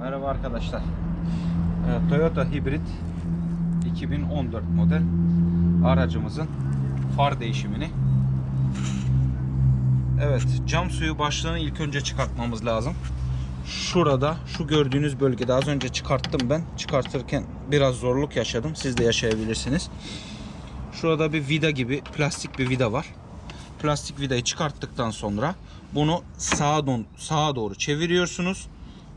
Merhaba arkadaşlar. Toyota Hibrit 2014 model aracımızın far değişimini Evet, cam suyu başlığını ilk önce çıkartmamız lazım. Şurada, şu gördüğünüz bölgede az önce çıkarttım ben. Çıkartırken biraz zorluk yaşadım. Siz de yaşayabilirsiniz. Şurada bir vida gibi plastik bir vida var. Plastik vidayı çıkarttıktan sonra bunu sağa, don, sağa doğru çeviriyorsunuz.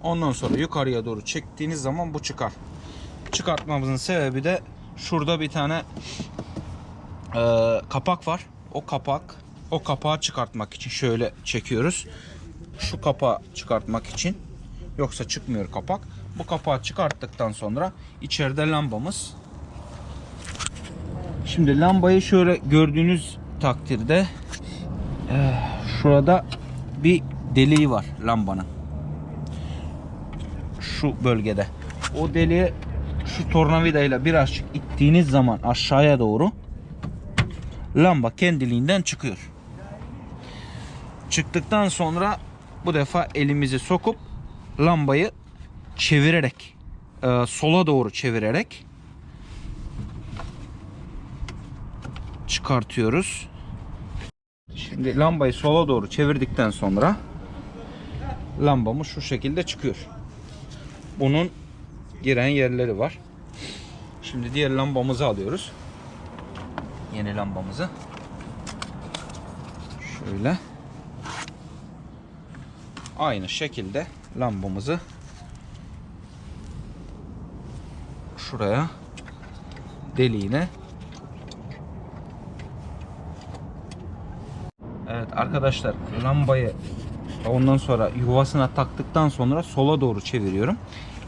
Ondan sonra yukarıya doğru çektiğiniz zaman bu çıkar. Çıkartmamızın sebebi de şurada bir tane e, kapak var. O kapak o kapağı çıkartmak için şöyle çekiyoruz. Şu kapağı çıkartmak için. Yoksa çıkmıyor kapak. Bu kapağı çıkarttıktan sonra içeride lambamız. Şimdi lambayı şöyle gördüğünüz takdirde e, şurada bir deliği var lambanın. Şu bölgede. O deliğe şu tornavidayla birazcık ittiğiniz zaman aşağıya doğru lamba kendiliğinden çıkıyor. Çıktıktan sonra bu defa elimizi sokup lambayı çevirerek e, sola doğru çevirerek çıkartıyoruz. Şimdi lambayı sola doğru çevirdikten sonra lambamız şu şekilde çıkıyor. Bunun giren yerleri var. Şimdi diğer lambamızı alıyoruz. Yeni lambamızı. Şöyle. Aynı şekilde lambamızı şuraya deliğine Evet arkadaşlar lambayı ondan sonra yuvasına taktıktan sonra sola doğru çeviriyorum.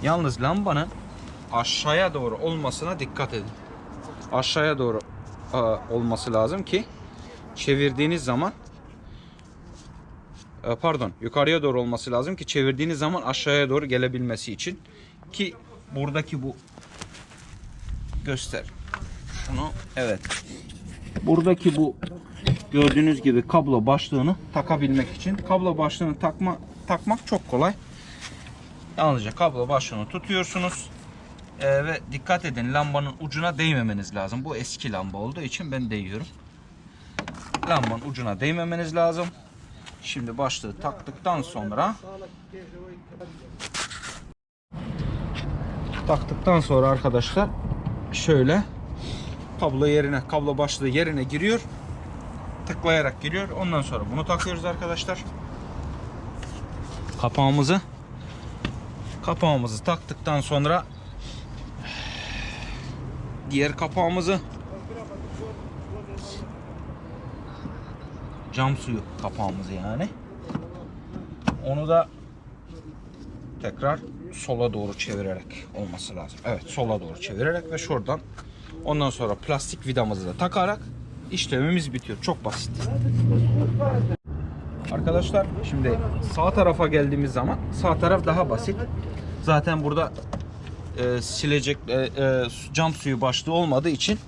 Yalnız lambanın aşağıya doğru olmasına dikkat edin. Aşağıya doğru e, olması lazım ki çevirdiğiniz zaman e, pardon yukarıya doğru olması lazım ki çevirdiğiniz zaman aşağıya doğru gelebilmesi için ki buradaki bu göster şunu evet buradaki bu gördüğünüz gibi kablo başlığını takabilmek için. Kablo başlığını takma takmak çok kolay. Yalnızca kablo başlığını tutuyorsunuz. Ee, ve dikkat edin lambanın ucuna değmemeniz lazım. Bu eski lamba olduğu için ben değiyorum. Lambanın ucuna değmemeniz lazım. Şimdi başlığı taktıktan sonra taktıktan sonra arkadaşlar şöyle kablo yerine kablo başlığı yerine giriyor. Tıklayarak giriyor. Ondan sonra bunu takıyoruz arkadaşlar. Kapağımızı kapağımızı taktıktan sonra diğer kapağımızı cam suyu kapağımızı yani. Onu da tekrar sola doğru çevirerek olması lazım. Evet sola doğru çevirerek ve şuradan ondan sonra plastik vidamızı da takarak işlemimiz bitiyor. Çok basit. Arkadaşlar şimdi sağ tarafa geldiğimiz zaman sağ taraf daha basit. Zaten burada e, silecek e, e, cam suyu başlığı olmadığı için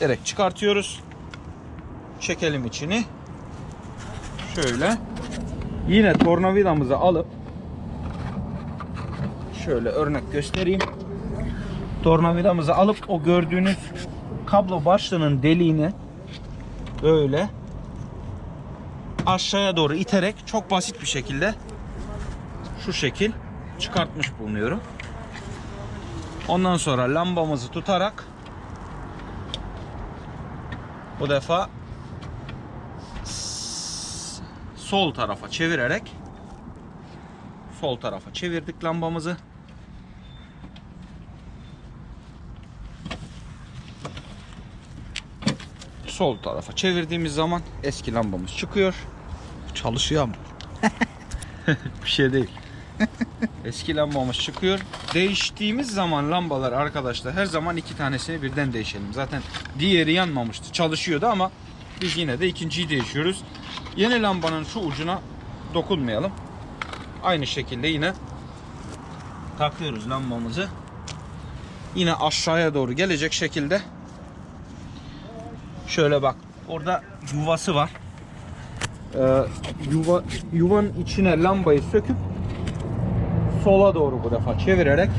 direkt çıkartıyoruz. Çekelim içini. Şöyle. Yine tornavidamızı alıp şöyle örnek göstereyim. Tornavidamızı alıp o gördüğünüz kablo başlığının deliğini böyle aşağıya doğru iterek çok basit bir şekilde şu şekil çıkartmış bulunuyorum. Ondan sonra lambamızı tutarak bu defa sol tarafa çevirerek sol tarafa çevirdik lambamızı. Sol tarafa çevirdiğimiz zaman eski lambamız çıkıyor. Çalışıyor ama. Bir şey değil. Eski lambamız çıkıyor. Değiştiğimiz zaman lambalar arkadaşlar her zaman iki tanesini birden değişelim. Zaten diğeri yanmamıştı. Çalışıyordu ama biz yine de ikinciyi değişiyoruz. Yeni lambanın şu ucuna dokunmayalım. Aynı şekilde yine takıyoruz lambamızı. Yine aşağıya doğru gelecek şekilde şöyle bak orada yuvası var. Ee, yuva yuvanın içine lambayı söküp sola doğru bu defa çevirerek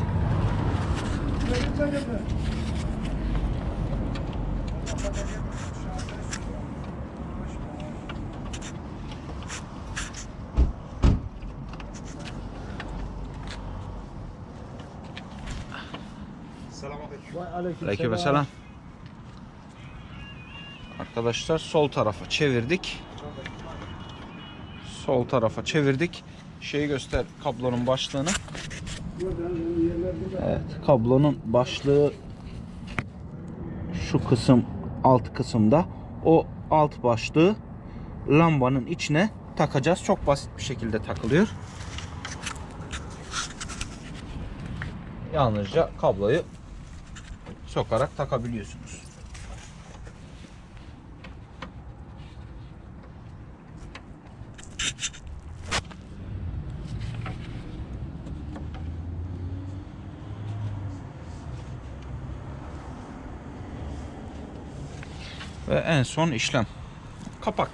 Aleykümselam. Arkadaşlar sol tarafa çevirdik. Sol tarafa çevirdik. Şeyi göster kablonun başlığını. Evet, kablonun başlığı şu kısım alt kısımda. O alt başlığı lambanın içine takacağız. Çok basit bir şekilde takılıyor. Yalnızca kabloyu sokarak takabiliyorsunuz. Ve en son işlem. Kapak.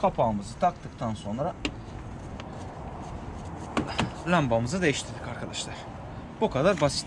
Kapağımızı taktıktan sonra lambamızı değiştirdik arkadaşlar. Bu kadar basit.